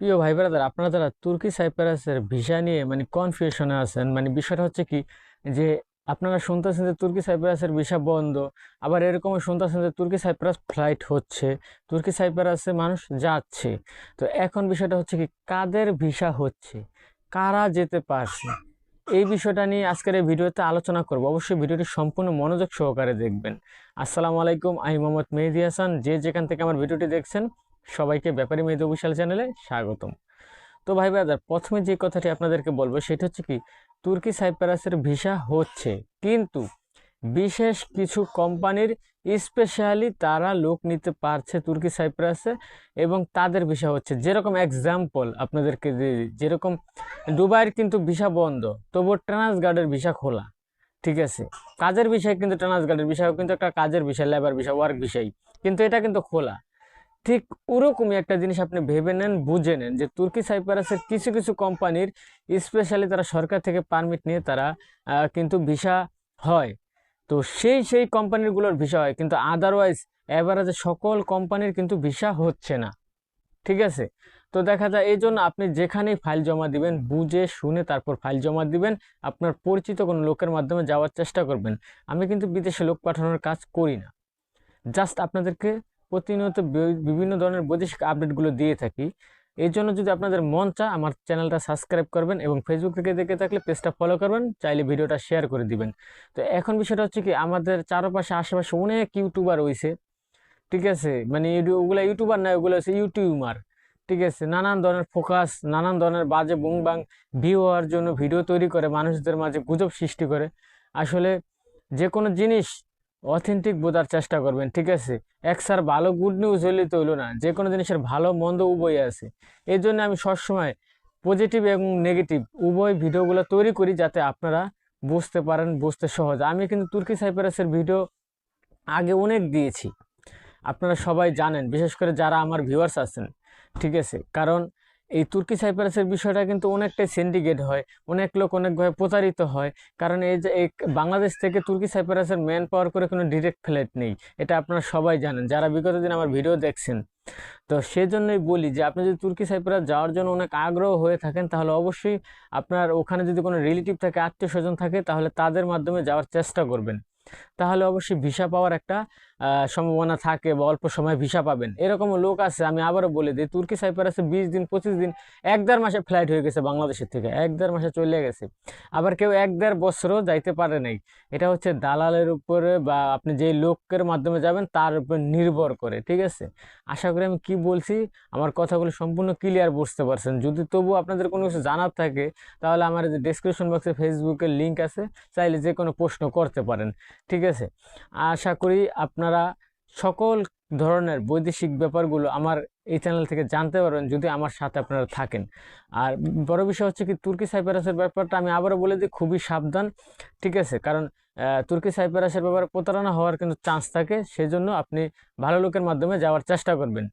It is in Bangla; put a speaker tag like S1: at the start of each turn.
S1: প্রিয় ভাই ব্রাদার আপনারা যারা তুর্কি সাইপ্রাসের ভিসা নিয়ে মানে কনফিউশনে আছেন মানে বিষয়টা হচ্ছে কি যে আপনারা শুনতেছেন যে তুর্কি সাইপ্রাসের ভিসা বন্ধ, আবার এরকমও শুনতেছেন যে তুর্কি সাইপ্রাস ফ্লাইট হচ্ছে, তুর্কি সাইপ্রাসে মানুষ যাচ্ছে। তো এখন বিষয়টা হচ্ছে কি কাদের ভিসা হচ্ছে? কারা যেতে পারছে? এই বিষয়টা নিয়ে আজকের এই ভিডিওতে আলোচনা করব। অবশ্যই ভিডিওটি সম্পূর্ণ মনোযোগ সহকারে দেখবেন। আসসালামু আলাইকুম, আমি মোহাম্মদ মেহেদি হাসান। যে যেখান থেকে আমার ভিডিওটি দেখছেন সবাইকে ব্যাপারী মেহেদি অফিসিয়াল চ্যানেলে স্বাগতম। তো ভাই ব্রাদার, প্রথমে যে কথাটি আপনাদেরকে বলব সেটা হচ্ছে কি, তুর্কি সাইপ্রাসের ভিসা হচ্ছে, কিন্তু বিশেষ কিছু কোম্পানির স্পেশালি তারা লোক নিতে পারছে তুর্কি সাইপ্রাসে এবং তাদের ভিসা হচ্ছে। যেরকম এক্সাম্পল আপনাদেরকে যেরকম দুবাইয়ের কিন্তু ভিসা বন্ধ, তবুও ট্রান্সগার্ডের ভিসা খোলা, ঠিক আছে? কাজের বিষয় কিন্তু ট্রান্সগার্ডের বিষয় কিন্তু একটা কাজের বিষয় লেবার বিষয় ওয়ার্ক বিষয়, কিন্তু এটা কিন্তু খোলা। ঠিক ওরকমই একটা জিনিস আপনি ভেবে নেন, বুঝে নেন যে তুর্কি সাইপ্রাসের কিছু কিছু কোম্পানির স্পেশালি তারা সরকার থেকে পারমিট নিয়ে তারা কিন্তু ভিসা হয়। তো সেই সেই কোম্পানিগুলোর ভিসা হয়, কিন্তু আদারওয়াইজ এভারেজে সকল কোম্পানির কিন্তু ভিসা হচ্ছে না। ঠিক আছে? তো দেখা যায়, এই জন্য আপনি যেখানেই ফাইল জমা দিবেন, বুঝে শুনে তারপর ফাইল জমা দিবেন, আপনার পরিচিত কোনো লোকের মাধ্যমে যাওয়ার চেষ্টা করবেন। আমি কিন্তু বিদেশে লোক পাঠানোর কাজ করি না। জাস্ট আপনাদেরকে প্রতিনিয়ত বিভিন্ন ধরনের বৈদেশিক আপডেটগুলো দিয়ে থাকি। এই জন্য যদি আপনাদের মন চা আমার চ্যানেলটা সাবস্ক্রাইব করবেন এবং ফেসবুক থেকে দেখে থাকলে পেজটা ফলো করবেন, চাইলে ভিডিওটা শেয়ার করে দিবেন। তো এখন বিষয়টা হচ্ছে কি, আমাদের চারপাশে, আশেপাশে অনেক ইউটিউবার রয়েছে, ঠিক আছে? মানে ওগুলো ইউটিউবার না, ওগুলো হচ্ছে ইউটিউবার ঠিক আছে? নানান ধরনের ফোকাস নানান ধরনের বাজে বুং বাং ভিউ হওয়ার জন্য ভিডিও তৈরি করে, মানুষদের মাঝে গুজব সৃষ্টি করে। আসলে যে কোনো জিনিস অথেন্টিক বোঝার চেষ্টা করবেন, ঠিক আছে? এক স্যার ভালো গুড নিউজ হইলে তো হইল না যে কোনো জিনিসের ভালো মন্দ উভয় আছে। এই জন্য আমি সবসময় পজিটিভ এবং নেগেটিভ উভয় ভিডিওগুলো তৈরি করি যাতে আপনারা বুঝতে পারেন, বুঝতে সহজ। আমি কিন্তু তুর্কি সাইপ্রাসের ভিডিও আগে অনেক দিয়েছি। আপনারা সবাই জানেন, বিশেষ করে যারা আমার ভিউয়ার্স আছেন, ঠিক আছে? কারণ এই তুর্কি সাইপ্রাসের বিষয়টা কিন্তু অনেকটাই সিন্ডিকেট হয়, অনেক লোক অনেকভাবে প্রতারিত হয়। কারণ এই যে বাংলাদেশ থেকে তুর্কি সাইপ্রাসের ম্যান পাওয়ার করে কোনো ডিরেক্ট ফ্লাইট নেই। এটা আপনারা সবাই জানেন, যারা বিগত দিন আমার ভিডিও দেখছেন। তো সেজন্যই বলি যে, আপনি যদি তুর্কি সাইপ্রাস যাওয়ার জন্য অনেক আগ্রহ হয়ে থাকেন, তাহলে অবশ্যই আপনার ওখানে যদি কোনো রিলেটিভ থাকে আত্মীয় স্বজন থাকে, তাহলে তাদের মাধ্যমে যাওয়ার চেষ্টা করবেন। তাহলে অবশ্যই ভিসা পাওয়ার একটা সম্ভাবনা থাকে বা অল্প সময় ভিসা পাবেন। এরকম লোক আছে, আমি আবারও বলে দিই, তুর্কি সাইপ্রাসে বিশ দিন, পঁচিশ দিন, এক দেড় মাসে ফ্লাইট হয়ে গেছে বাংলাদেশের থেকে, এক দেড় মাসে চলে গেছে। আবার কেউ এক দেড় বছরও যাইতে পারে নাই। এটা হচ্ছে দালালের উপরে বা আপনি যেই লোকের মাধ্যমে যাবেন, তার উপর নির্ভর করে, ঠিক আছে? আশা করি আমি কি বলছি, আমার কথাগুলো সম্পূর্ণ ক্লিয়ার বুঝতে পারছেন। যদি তবু আপনাদের কোনো কিছু জানার থাকে, তাহলে আমার যে ডেসক্রিপশন বক্সে ফেসবুকের লিঙ্ক আছে, চাইলে যে কোনো প্রশ্ন করতে পারেন, ঠিক আছে? আশা করি আপনারা সকল ধরনের বৈদেশিক ব্যাপারগুলো আমার এই চ্যানেল থেকে জানতে পারবেন যদি আমার সাথে আপনারা থাকেন। আর বড় বিষয় হচ্ছে কি, তুর্কি সাইপ্রাসের ব্যাপারটা আমি আবারও বলে দিই, খুবই সাবধান, ঠিক আছে? কারণ তুর্কি সাইপ্রাসের ব্যাপারে প্রতারণা হওয়ার কিন্তু চান্স থাকে, সেজন্য আপনি ভালো লোকের মাধ্যমে যাওয়ার চেষ্টা করবেন।